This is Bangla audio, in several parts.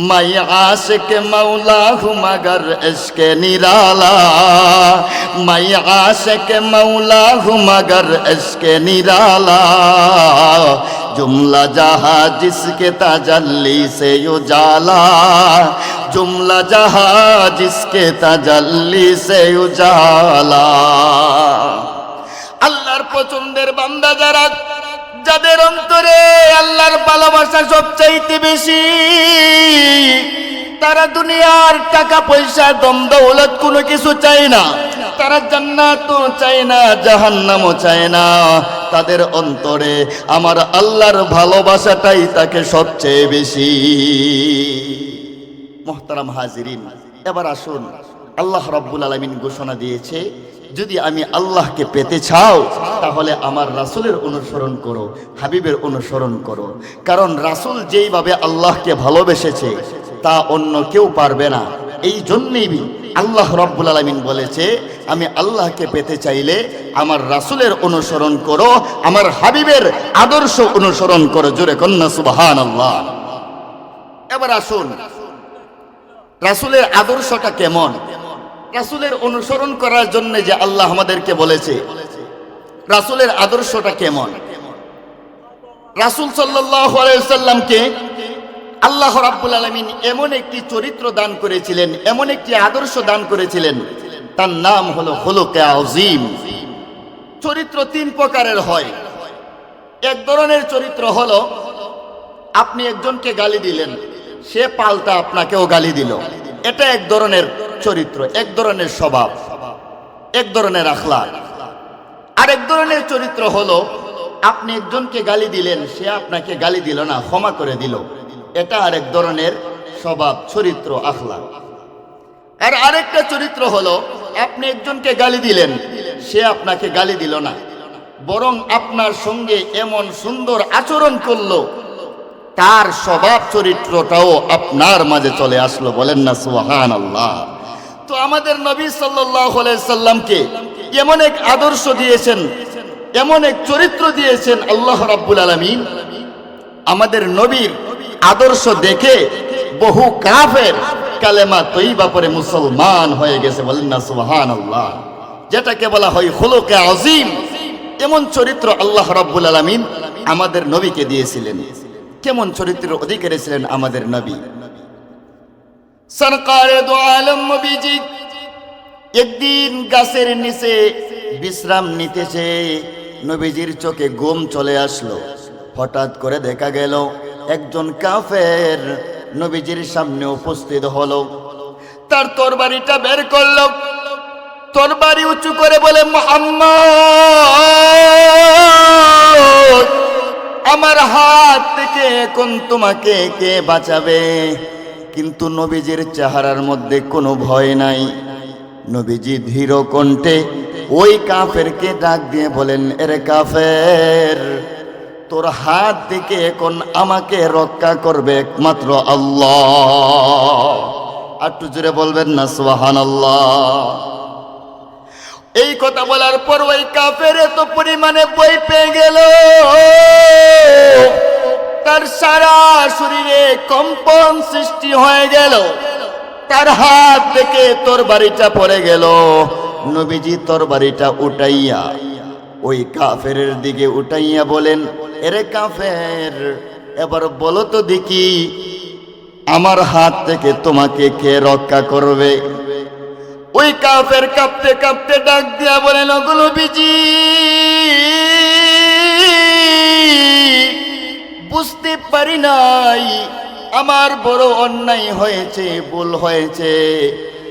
میں عاشق مولا ہوں مگر اس کے نرالا۔ میں عاشق مولا ہوں مگر اس کے نرالا۔ جملہ جہاں جس کے تجلی سے اجالا جملہ جہاں جس کے تجلی سے اجالا اللہ پسندر بندہ جرک যাদের অন্তরে আল্লাহর ভালোবাসা সবচাইতে বেশি। তারা দুনিয়ার টাকা পয়সা, দম দৌলত কোনো কিছু চায় না। তারা জান্নাতও চায় না, জাহান্নামও চায় না। তাদের অন্তরে আমার আল্লাহর ভালোবাসাটাই তাকে সবচেয়ে বেশি। মোহতারাম হাজিরিন, এবার আসুন, আল্লাহ রব্বুল আলমিন ঘোষণা দিয়েছে যদি আমি আল্লাহকে পেতে চাও, তাহলে আমার রাসুলের অনুসরণ করো, হাবিবের অনুসরণ করো। কারণ রাসুল যেইভাবে আল্লাহকে ভালোবেসেছে, তা অন্য কেউ পারবে না। এই জন্যেই আল্লাহ রব্বুল আলমিন বলেছে, আমি আল্লাহকে পেতে চাইলে আমার রাসুলের অনুসরণ করো, আমার হাবিবের আদর্শ অনুসরণ করো। জোরে কন্যা সুবাহান আল্লাহ এবার আসুন, রাসুলের আদর্শটা কেমন? রাসুলের অনুসরণ করার জন্য যে আল্লাহ আমাদেরকে বলেছে, রাসুলের আদর্শটা কেমন? রাসুল সাল্লামকে আল্লাহ রাব্বুল আলমিন এমন একটি চরিত্র দান করেছিলেন, এমন একটি আদর্শ দান করেছিলেন, তার নাম হলো হলোকে আজিম চরিত্র তিন প্রকারের হয়। এক ধরনের চরিত্র হলো, আপনি একজনকে গালি দিলেন, সে পাল্টা আপনাকেও গালি দিল। এটা এক ধরনের চরিত্র, এক ধরনের স্বভাব, এক ধরনের আখলাক। আরেক ধরনের চরিত্র হলো, আপনি একজনকে গালি দিলেন, সে আপনাকে গালি দিল না, ক্ষমা করে দিল। এটা আরেক ধরনের স্বভাব, চরিত্র আখলা আর আরেকটা চরিত্র হলো, আপনি একজনকে গালি দিলেন, সে আপনাকে গালি দিল না। বরং আপনার সঙ্গে এমন সুন্দর আচরণ করল, তার স্বভাব চরিত্রটাও আপনার মাঝে চলে আসলো, বলেন না সুহান আল্লাহ তো আমাদের নবী সাল্লামকে এমন এক আদর্শ দিয়েছেন, এমন এক চরিত্র দিয়েছেন আল্লাহ রাব্বুল আলমিন। আমাদের নবীর আদর্শ দেখে বহু কাফের কালেমা তৈবা পরে মুসলমান হয়ে গেছে বলেন না সুহান আল্লাহ যেটাকে বলা হয় হলোকে আজিম এমন চরিত্র আল্লাহ রাব্বুল আলমিন আমাদের নবীকে দিয়েছিলেন। কেমন চরিত্রের অধিকারী ছিলেন আমাদের নবী? সরকারে দো আলম নবীজি একদিন গাছের নিচে বিশ্রাম নিতেছে। নবীজির চোখে ঘুম চলে আসলো। হঠাৎ করে দেখা গেল, একজন কাফের নবীজির সামনে উপস্থিত হলো। তার তরবারিটা বের করল। তরবারি উঁচু করে বলে, মোহাম্মদ, আমার হাত থেকে এখন তোমাকে কে বাঁচাবে? কিন্তু নবীজির চেহারার মধ্যে কোনো ভয় নাই। নবীজি ধীর কণ্ঠে ওই কাফেরকে ডাক দিয়ে বলেন, এরে কাফের, তোর হাত থেকে এখন আমাকে রক্ষা করবে একমাত্র আল্লাহ। একটু জুড়ে বলবেন না সোহান আল্লাহ এই কথা বলার পর ওই কাফের এত পরিমাণে বই পেয়ে গেল। তার সারা শরীরে কম্পন সৃষ্টি হয়ে গেল। তার হাত থেকে তোর বাড়িটা পড়ে গেল। নবীজি তোর বাড়িটা উঠাইয়া ওই কাফের দিকে উঠাইয়া বলেন, এরে কাফের, এবার বলো তো দেখি, আমার হাত থেকে তোমাকে কে রক্ষা করবে? ওই কাফের কাঁপতে কাঁপতে ডাক দিয়া বলেন ওগুলো বিজি পারি নাই। আমার বড় অন্যায় হয়েছে, ভুল হয়েছে।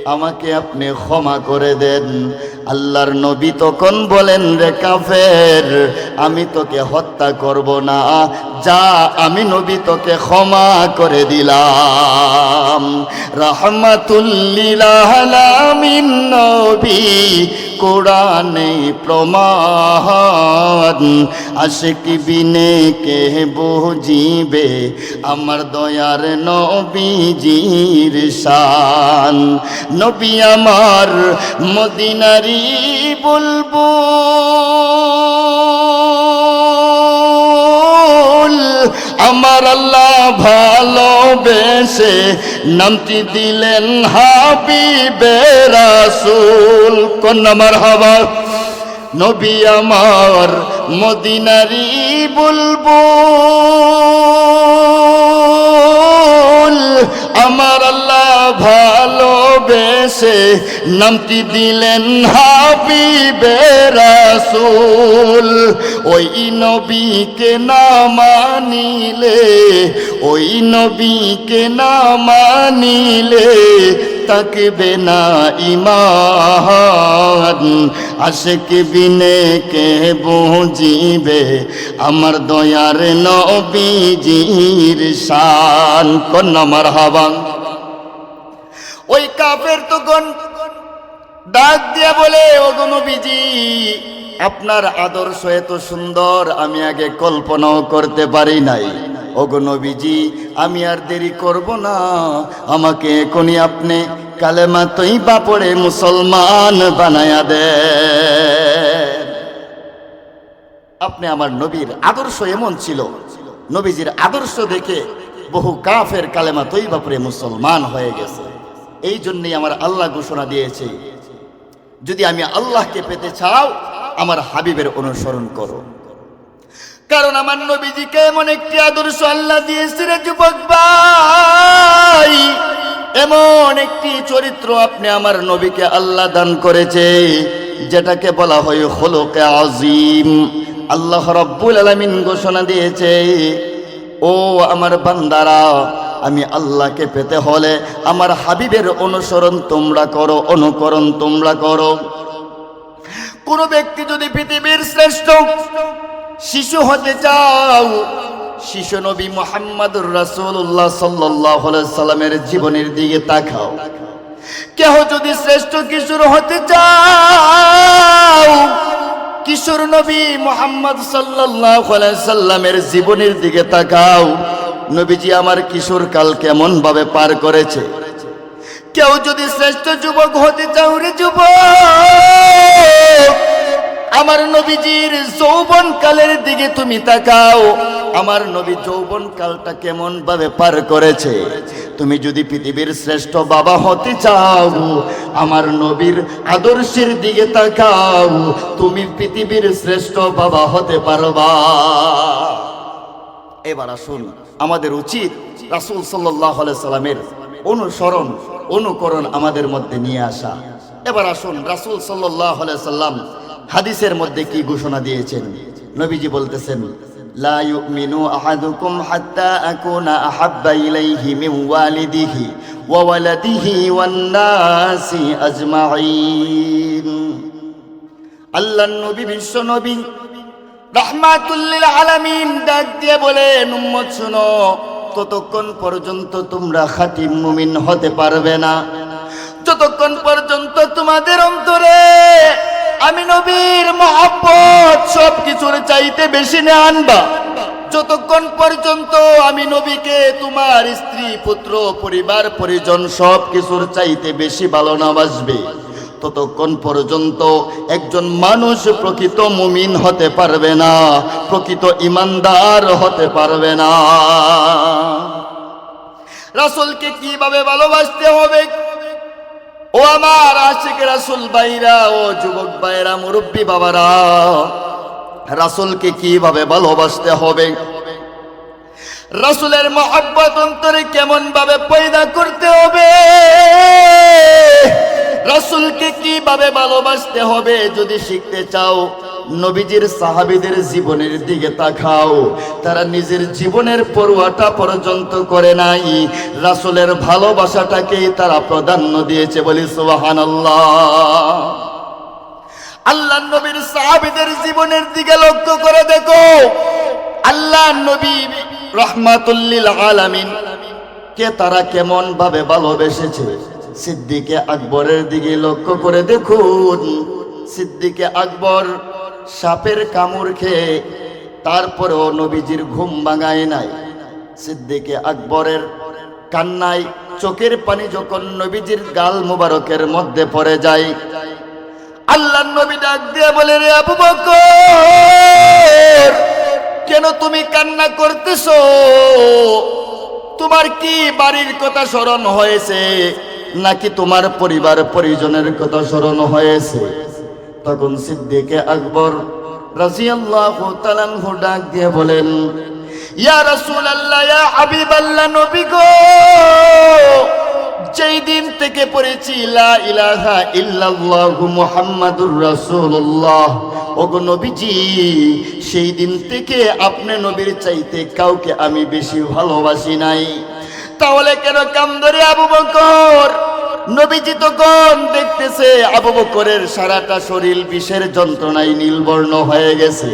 আমাকে আপনি ক্ষমা করে দেন। আল্লাহর নবী তখন বলেন, রে কাফের, আমি তোকে হত্যা করব না। যা, আমি নবী তোকে ক্ষমা করে দিলাম। রহমাতুল্লিলামিন নবী কোরআনে প্রমাণ। কি বিনে কে বুঝিবে আমার দয়ার নবীজির শান। নবী আমার মদিনারি বুলবুল। আমার আল্লাহ ভালোবেসে নামতি দিলেন হাবিবে রাসূল। কোন নামার হাবা নবী আমার মদিনারি বুলবুল। আমার আল্লাহ ভালোবেসে নামটি দিলেন হাবিবে রাসূল। ওই নবীকে না মানিলে, ওই নবীকে না মানিলে তাকবে না ইমান। আশেক বিনে কে বুঝিবে? আমার দয়ার নবীজির শান। কোন আমার হাবান ওই কাফের তো গন ডাক দিয়া বলে, ওগো নবীজি, আপনার আদর্শ এত সুন্দর, আমি আগে কল্পনাও করতে পারি নাই। ওগো নবীজি, আমি আর দেরি করব না। আমাকে এখনই আপনি কালেমা তৈ পড়ে মুসলমান বানায়া দে। আপনি আমার নবীর আদর্শ এমন ছিল, নবীজির আদর্শ দেখে বহু কাফের কালেমা তৈবা পরে মুসলমান হয়ে গেছে। এই জন্যই আমার আল্লাহ ঘোষণা দিয়েছে, যদি আমি আল্লাহকে পেতে চাও, আমার হাবিবের অনুসরণ করো। কারণ আমার নবীজিকে এমন একটি আদর্শ আল্লাহ দিয়েছে রে যুবক ভাই। এমন একটি চরিত্র আপনি আমার নবীকে আল্লাহ দান করেছে, যেটাকে বলা হয় হলোকে আজিম আল্লাহ রব্বুল আলমিন ঘোষণা দিয়েছে, ও আমার বান্দারা, আমি আল্লাহকে পেতে হলে আমার হাবিবের অনুসরণ তোমরা করো, অনুকরণ তোমরা করো। কোন ব্যক্তি যদি পৃথিবীর শ্রেষ্ঠ শিশু হতে চাও শিশু নবী মোহাম্মদুর রাসূলুল্লাহ সাল্লাল্লাহু আলাইহি সাল্লামের জীবনের দিকে তাকাও। কেহ যদি শ্রেষ্ঠ কিশোর হতে চাও, কিশোর নবী মোহাম্মদ আলাইহি সাল্লামের জীবনের দিকে তাকাও। নবীজি, আমার কিশোর কাল কেমন ভাবে পার করেছে? কেউ যদি শ্রেষ্ঠ যুবক হতে চাও রে যুবক আমার নবীজির যৌবন কালের দিকে তুমি তাকাও। আমার নবী যৌবন কালটা কেমন ভাবে পার করেছে? তুমি যদি পৃথিবীর শ্রেষ্ঠ বাবা হতে চাও, আমার নবীর আদর্শের দিকে তাকাও, তুমি পৃথিবীর শ্রেষ্ঠ বাবা হতে পারবা। এবার আসুন, আমাদের উচিত রাসূল সাল্লাহ সাল্লামের অনুসরণ, অনুকরণ আমাদের মধ্যে নিয়ে আসা। এবার আসুন, রাসূল সাল্লাহ সাল্লাম হাদিসের মধ্যে কি ঘোষণা দিয়েছেন? নবীজি বলতেছেন আহাদুকুম হাত্তা আকুনা আহাব্বা ইলাইহি মিন ওয়ালিদিহি ওয়া ওয়ালাদিহি ওয়ান নাসি আজমাইন আল্লাহর নবী, বিশ্ব নবী রহমাতুল্লিল আলামিন ডাক দিয়ে বলেন, উম্মত শুনো, ততক্ষণ পর্যন্ত তোমরা খাতিম মুমিন হতে পারবে না। যতক্ষণ পর্যন্ত তোমাদের অন্তরে আমি নবীর মহাব্বত সব কিছুর চাইতে বেশি না আনবা। যতক্ষণ পর্যন্ত আমি নবীকে তোমার স্ত্রী, পুত্র, পরিবার, পরিজন সব কিছুর চাইতে বেশি ভালো না বাসবে। ততক্ষণ পর্যন্ত একজন মানুষ প্রকৃত মুমিন হতে পারবে না, প্রকৃত ইমানদার হতে পারবে না। রাসুলকে কীভাবে ভালোবাসতে হবে? ও আমার আশিক রাসুল বাইরা ও যুবক বাইরা মুরব্বী বাবারা, রাসূলকে কীভাবে ভালোবাসতে হবে? রাসুলের মহব্বত অন্তরে কেমন ভাবে পয়দা করতে হবে? রাসুলকে কীভাবে ভালোবাসতে হবে যদি শিখতে চাও? নবীজির সাহাবিদের জীবনের দিকে তাকাও। তারা নিজের জীবনের পড়ুয়াটা পর্যন্ত করে নাই। রাসূলের ভালোবাসাটাকেই তারা প্রাধান্য দিয়েছে বলি সুবহানাল্লাহ। আল্লাহ নবীর সাহাবীদের জীবনের দিকে লক্ষ্য করে দেখো। আল্লাহ নবী রহমাতুল্লিল আলামিন কে তারা কেমন ভাবে ভালোবেসেছে? সিদ্দিকে আকবরের দিকে লক্ষ্য করে দেখুন। সিদ্দিকে আকবর সাপের কামড় খেয়ে তারপরেও নবীজির ঘুম ভাঙায় নাই। সিদ্দিকে আকবরের কান্নায় চোখের পানি যখন নবীজির গাল মুবারকের মধ্যে পড়ে যায়, আল্লাহ নবী ডাক দিয়ে বলে, রে আবু বকর, কেন তুমি কান্না করতেছো? তোমার কি বাড়ির কথা স্মরণ হয়েছে নাকি তোমার পরিবার পরিজনের কথা স্মরণ হয়েছে? তখন সিদ্দিকে আকবর রাজিয়াল্লাহু তাআলাহু ডাক দিয়ে বলেন, ইয়া রাসূলুল্লাহ, ইয়া হাবিবাল্লাহ, নবী গো! যেই দিন থেকে পড়েছি, লা ইলাহা ইল্লাল্লাহু মুহাম্মাদুর রাসূলুল্লাহ। ওগো নবীজি, সেই দিন থেকে আপনি নবীর চাইতে কাউকে আমি বেশি ভালোবাসি নাই। তাহলে কেন কাম ধরে আবু বকর? নবীজি তখন দেখতেছে আবু বকরের সারাটা শরীর বিষের যন্ত্রণায় নীলবর্ণ হয়ে গেছে।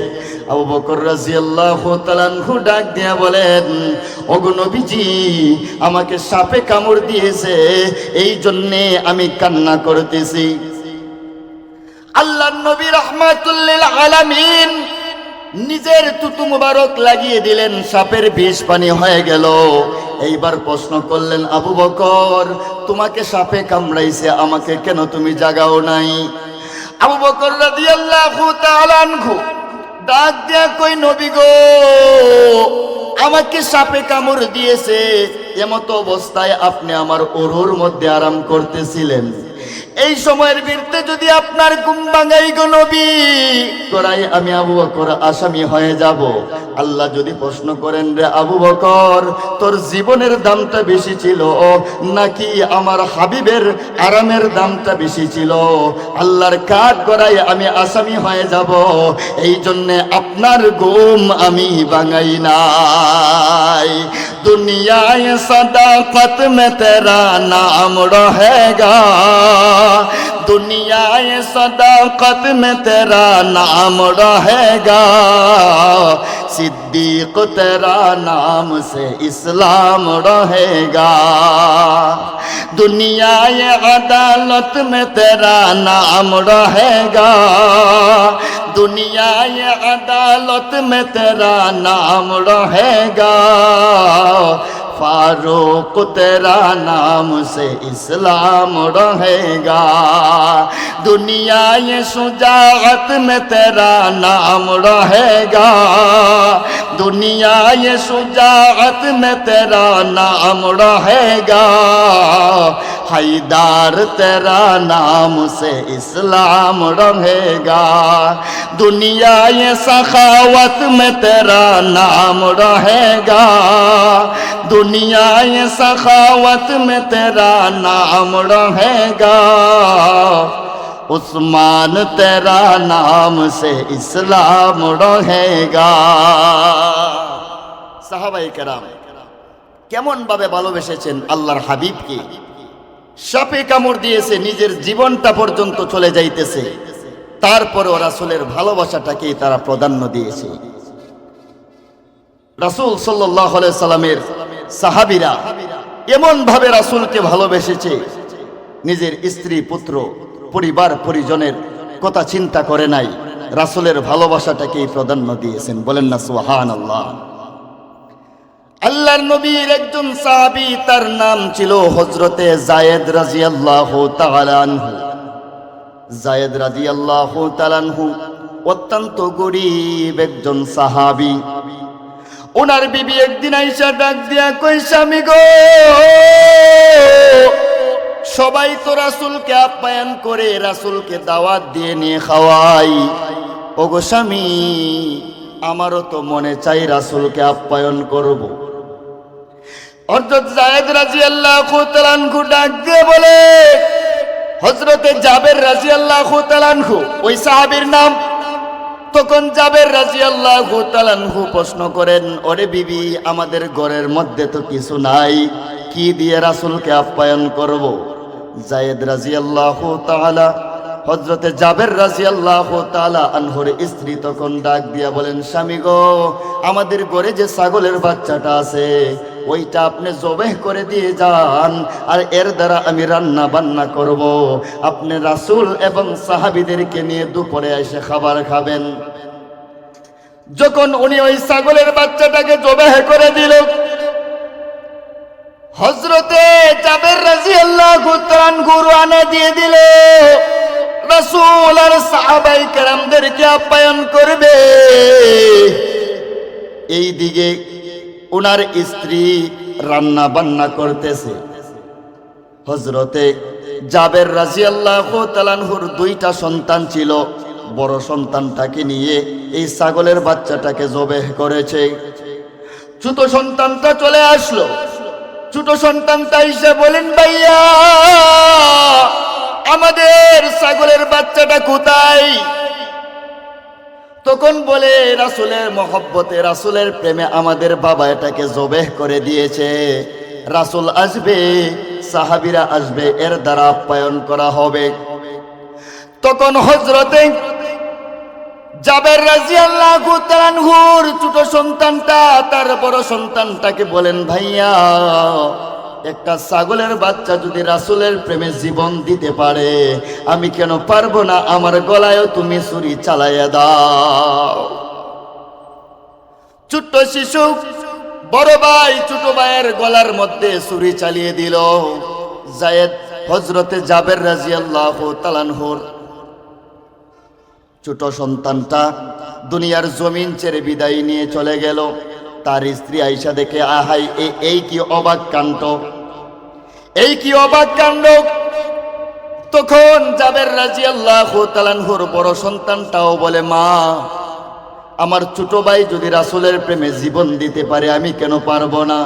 আবু বকর রাজিয়াল্লাহু তাআলাহু ডাক দিয়া বলেন, ওগো নবীজি, আমাকে সাপে কামড় দিয়েছে, এই জন্যে আমি কান্না করতেছি। আল্লাহ নবী রহমাতুল্লিল আলামিন নিজের তুতু মুবারক লাগিয়ে দিলেন, সাপের বিষ পানি হয়ে গেল। এইবার প্রশ্ন করলেন, আবু বকর, তোমাকে সাপে কামড়াইছে, আমাকে কেন তুমি জাগাও নাই? আবু বকর রাদিয়াল্লাহু তাআলা আনহু ডাক দিয়া কই নবী গো, আমাকে সাপে কামড় দিয়েছে, এমতো অবস্থায় আপনি আমার ওরুর মধ্যে আরাম করতেছিলেন। এই সময়ের বিরুদ্ধে যদি আপনার ঘুম ভাঙাই গো নবী আমি আবু বকর আসামি হয়ে যাব। আল্লাহ যদি প্রশ্ন করেন রে আবু বকর, তোর জীবনের দামটা বেশি ছিল, নাকি আমার হাবিবের আরামের দামটা বেশি ছিল? আল্লাহর কাঠ করাই আমি আসামি হয়ে যাব, এই জন্যে আপনার ঘুম আমি ভাঙাই নাই। دنیا صداقت میں تیرا نام رہے گا۔ دنیا صداقت میں تیرا نام رہے گا۔ صدیق تیرا نام سے اسلام رہے گا۔ دنیا یہ عدالت میں تیرا نام رہے گا۔ دنیا یہ عدالت میں تیرا نام رہے گا۔ فاروق تیرا نام سے اسلام رہے گا۔ دنیا یہ شجاعت میں تیرا نام رہے گا۔ دنیا یہ سجاعت میں تیرا نام رہے گا۔ حیدار تیرا نام سے اسلام رہے گا۔ دنیا یہ سخاوت میں تیرا نام رہے گا۔ دنیا یہ سخاوت میں تیرا نام رہے گا۔ उस्मान तेरा नाम से इस्लाम रहेगा সাহাবাই কেরাম কেমন ভাবে ভালোবেসেছেন আল্লাহর হাবিবকে সাপে কামড় দিয়েছে নিজের জীবনটা পর্যন্ত চলে যাইতেছে তারপরেও রাসুলের ভালোবাসাটাকে তারা প্রাধান্য দিয়েছে রাসুল সাল্লাহ সাল্লামের সাহাবিরা এমন ভাবে রাসুলকে ভালোবেসেছে নিজের স্ত্রী পুত্র পরিবার পরিজনের কথা চিন্তা করে নাই। রাসুলের ভালোবাসাটাকেই প্রাধান্য দিয়েছেন। বলেন না সুহান আল্লাহ আল্লাহর নবীর একজন সাহাবি, তার নাম ছিল হজরতে জায়েদ রাজিয়াল্লাহু আল্লাহ আনহু। জায়েদ রাজিয়াল্লাহু তাআলা আনহু অত্যন্ত গরিব একজন সাহাবি। ওনার বিবি একদিন আইসা ডাক দিয়া কই স্বামী গো! সবাই তো রাসুলকে আপ্যায়ন করে রাসুলকে দাওয়াত দিয়ে নিয়ে খাওয়াই। ওগো স্বামী, আমারও তো মনে চাই রাসুলকে আপ্যায়ন করব। হজরত জায়েদ রাজি আল্লাহ তালানহু ডাক দিয়ে বলে হজরতে জাবের রাজি আল্লাহ তালানহু ওই সাহাবীর নাম? তখন জাবের রাজি আল্লাহ তালানহু প্রশ্ন করেন, ওরে বিবি, আমাদের ঘরের মধ্যে তো কিছু নাই। কি দিয়ে রাসুলকে আপ্যায়ন করব? জায়েদ রাজি আল্লাহ তাআলা হজরতে জাবের রাজি আল্লাহ তালা আনহর স্ত্রী তখন ডাক দিয়া বলেন, স্বামী গো, আমাদের ঘরে যে ছাগলের বাচ্চাটা আছে, ওইটা আপনি জবেহ করে দিয়ে যান, আর এর দ্বারা আমি রান্না বান্না করব। আপনি রাসুল এবং সাহাবিদেরকে নিয়ে দুপুরে এসে খাবার খাবেন। যখন উনি ওই ছাগলের বাচ্চাটাকে জবেহ করে দিল হজরতে জাবের রাজি আল্লাহ গুতরান গুরু আনা দিয়ে দিল। রাসূল আর সাহাবাই কেরামদেরকে আপ্যায়ন করবে। এই দিকে ওনার স্ত্রী রান্না বান্না করতেছে। হজরতে জাবের রাজি আল্লাহ তালানহুর দুইটা সন্তান ছিল। বড় সন্তানটাকে নিয়ে এই ছাগলের বাচ্চাটাকে জবেহ করেছে। ছোট সন্তানটা চলে আসলো। ছোট সন্তানটা এসে বলেন, ভাইয়া, আমাদের ছাগলের বাচ্চাটা কোথায়? তখন বলে, রাসুলের মহব্বতে, রাসুলের প্রেমে আমাদের বাবা এটাকে জবেহ করে দিয়েছে। রাসুল আসবে, সাহাবিরা আসবে, এর দ্বারা আপ্যায়ন করা হবে। তখন হজরতে জাবের রাজি আল্লাহ হুর ছোট সন্তানটা, তার বড় সন্তানটাকে বলেন, ভাইয়া, একটা ছাগলের বাচ্চা যদি রাসুলের প্রেমে জীবন দিতে পারে, আমি কেন পারব না? আমার গলায়ও তুমি ছুরি চালাইয়া দাও। ছোট্ট শিশু, বড় ভাই ছোট ভাইয়ের গলার মধ্যে ছুরি চালিয়ে দিল। জায়েদ হজরতে জাবের রাজি আল্লাহ তালানহুর ছোট সন্তানটা দুনিয়ার জমিন ছেড়ে বিদায় নিয়ে চলে গেল। তার স্ত্রী আইসা দেখে, আহাই এই কি অবাক কাণ্ড? এই কি অবাক কাণ্ড? তখন জাবের রাজি আল্লাহ তালানহুর বড় সন্তানটাও বলে, মা, আমার ছোট ভাই যদি রাসুলের প্রেমে জীবন দিতে পারে, আমি কেন পারব না?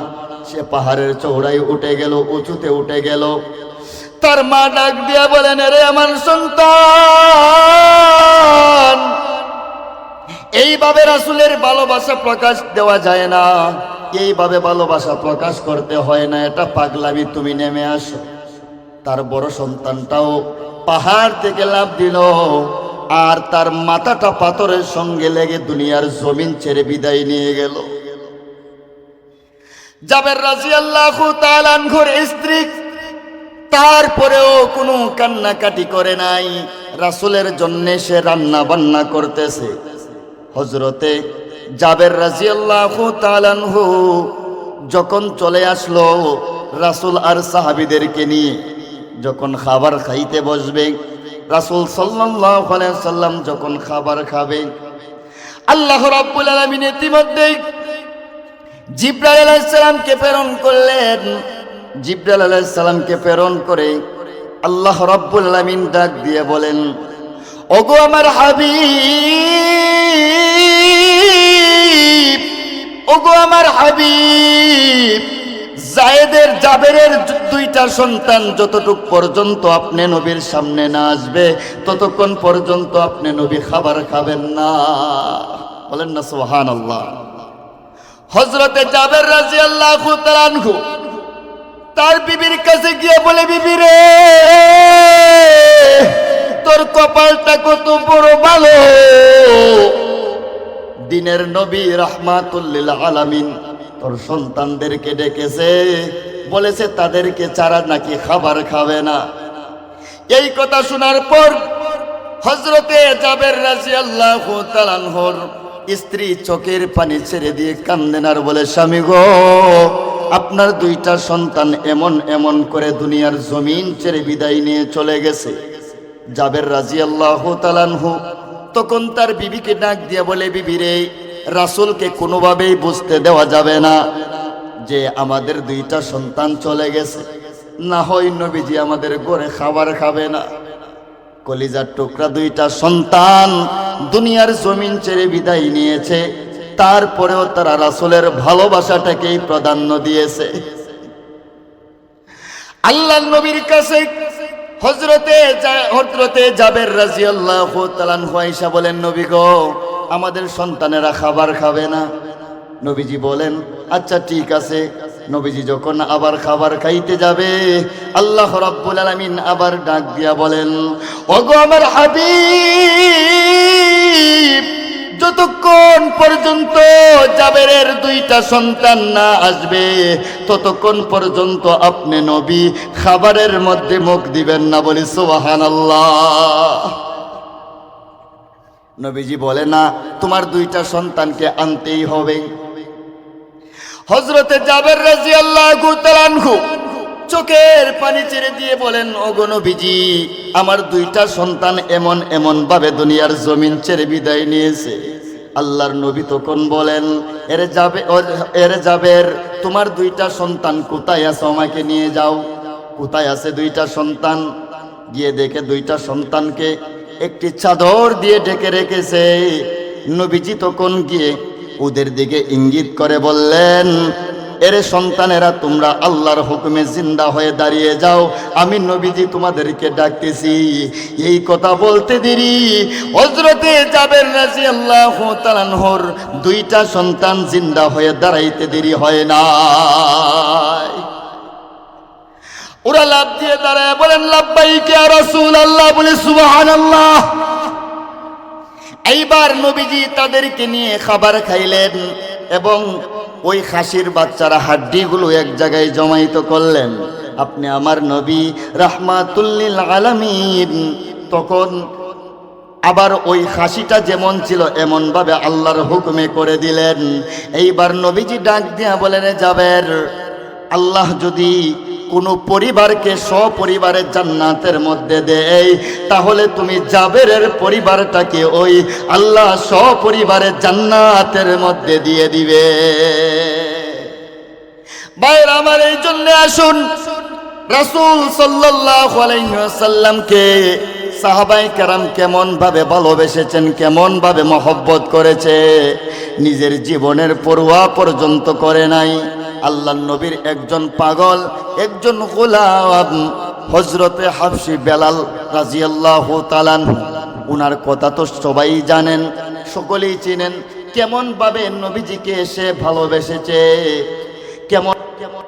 সে পাহাড়ের চৌড়ায় উঠে গেল, উঁচুতে উঠে গেল। তার মা ডাক দিয়া বলেন রে আমার সন্তান, এইভাবে রাসুলের ভালোবাসা প্রকাশ দেওয়া যায় না। এইভাবে ভালোবাসা প্রকাশ করতে হয় না, এটা পাগলামি, তুমি নেমে আসো। তার বড় সন্তানটাও পাহাড় থেকে লাভ দিল, আর তার মাথাটা পাথরের সঙ্গে লেগে দুনিয়ার জমিন ছেড়ে বিদায় নিয়ে গেল। জাবের রাজি আল্লাহ স্ত্রী তারপরেও কোনো কান্নাকাটি করে নাই। রাসুলের জন্যে সে রান্না বান্না করতেছে। হজরতে জাবের রাজি আল্লাহ তালানহু যখন চলে আসলো, রাসুল আর সাহাবিদেরকে নিয়ে যখন খাবার খাইতে বসবে, রাসুল সাল্লাহ সাল্লাম যখন খাবার খাবে, আল্লাহ রাব্বুল আলমিন ইতিমধ্যেই জিব্রাইল আলাইসালামকে প্রেরণ করলেন। জিব্রাইল আলাইসালামকে প্রেরণ করে আল্লাহ রাব্বুল আলামিন ডাক দিয়ে বলেন, ওগো আমার হাবিব, ওগো আমার হাবিব, জায়েদের জাবেরের দুইটা সন্তান যতটুক পর্যন্ত আপনি নবীর সামনে না আসবে, ততক্ষণ পর্যন্ত আপনি নবী খাবার খাবেন না। বলেন না সোহান আল্লাহ হজরতে জাবের রাজি আল্লাহ তার বিবির কাছে গিয়ে বলে, বিবি রে, তোর কপালটা কত বড় ভালো। দিনের নবী রহমাতুল্লিল আলামিন তোর সন্তানদেরকে ডেকেছে, বলেছে, তাদেরকে চারা নাকি খাবার খাবে না? এই কথা শোনার পর হজরতে জাবের রাজি আল্লাহ স্ত্রী চোখের পানি ছেড়ে দিয়ে কান্দেন আর বলে, স্বামী গো আপনার দুইটা সন্তান এমন এমন করে দুনিয়ার জমিন ছেড়ে বিদায় নিয়ে চলে গেছে। জাবের রাজি আল্লাহ তালানহু তখন তার বিবিকে ডাক দিয়ে বলে, বিবি রে, রাসুলকে কোনোভাবেই বুঝতে দেওয়া যাবে না যে আমাদের দুইটা সন্তান চলে গেছে। না হয় নবীজি আমাদের ঘরে খাবার খাবে না। কলিজার টুকরা দুইটা সন্তান দুনিয়ার জমিন ছেড়ে বিদায় নিয়েছে। তারপরেও তারা রাসুলের ভালোবাসাটাকেই প্রাধান্য দিয়েছে। আল্লাহ নবীর কাছে হজরতে হজরতে জাবের রাজি আল্লাহ তালানহাইসা বলেন, নবী গো, আমাদের সন্তানেরা খাবার খাবে না। নবীজি বলেন আচ্ছা ঠিক আছে। নবীজি যখন আবার খাবার খাইতে যাবে, আল্লাহ রাব্বুল আলামিন আবার ডাক দিয়া বলেন, ওগো আমার হাবিব যতক্ষণ পর্যন্ত জাবেরের দুইটা সন্তান না আসবে, ততক্ষণ পর্যন্ত আপনি নবী খাবারের মধ্যে মুখ দিবেন না বলি সোহান নবীজি বলে, না, তোমার দুইটা সন্তানকে আনতেই হবে। হজরতে জাবের রাজি আল্লাহ চোখের পানি ছেড়ে দিয়ে বলেন অগণবিজি আমার দুইটা সন্তান এমন এমন ভাবে দুনিয়ার জমিন ছেড়ে বিদায় নিয়েছে। আল্লাহর নবী তখন বলেন, এর যাবে এর যাবের তোমার দুইটা সন্তান কোথায় আছে আমাকে নিয়ে যাও। কোথায় আছে দুইটা সন্তান? গিয়ে দেখে দুইটা সন্তানকে একটি চাদর দিয়ে ঢেকে রেখেছে। নবীজি তখন গিয়ে ওদের দিকে ইঙ্গিত করে বললেন এরে সন্তানেরা, তোমরা আল্লাহর হুকুমে জিন্দা হয়ে দাঁড়িয়ে যাও। আমি নবীজি তোমাদেরকে ডাকতেছি। এই কথা বলতে দেরি। হজরতে যাবের রাজি আল্লাহ তালানহর দুইটা সন্তান জিন্দা হয়ে দাঁড়াইতে দেরি হয় না ওরা লাভ দিয়ে দাঁড়ায় বলেন লাভবাইকে রসুল আল্লাহ বলে সুবাহান আল্লাহ এইবার নবীজি তাদেরকে নিয়ে খাবার খাইলেন এবং ওই খাসির বাচ্চারা হাড্ডিগুলো এক জায়গায় জমায়িত করলেন। আপনি আমার নবী, রাহমাতুল্লিল আলামিন। তখন আবার ওই খাসিটা যেমন ছিল, এমনভাবে আল্লাহর হুকুমে করে দিলেন। এইবার নবীজি ডাক দিয়া বলেন যাবের আল্লাহ যদি কোনো পরিবারকে সপরিবারে জান্নাতের মধ্যে দেয় তাহলে তুমি জাবেরের পরিবারটাকে ওই আল্লাহ সপরিবারে জান্নাতের মধ্যে দিয়ে দিবে। বাইর আমার এই জন্য আসুন। রাসূল ওয়াসাল্লামকে সাহাবাই কেরাম কেমন ভাবে ভালোবেসেছেন, কেমন ভাবে মহব্বত করেছে, নিজের জীবনের পড়ুয়া পর্যন্ত করে নাই। আল্লাহ নবীর একজন পাগল, একজন গোলাম হজরতে হাফসি বেলাল রাজিয়াল্লাহু তালান উনার কথা তো সবাই জানেন, সকলেই চিনেন, কেমন ভাবে নবীজিকে এসে ভালোবেসেছে কেমন কেমন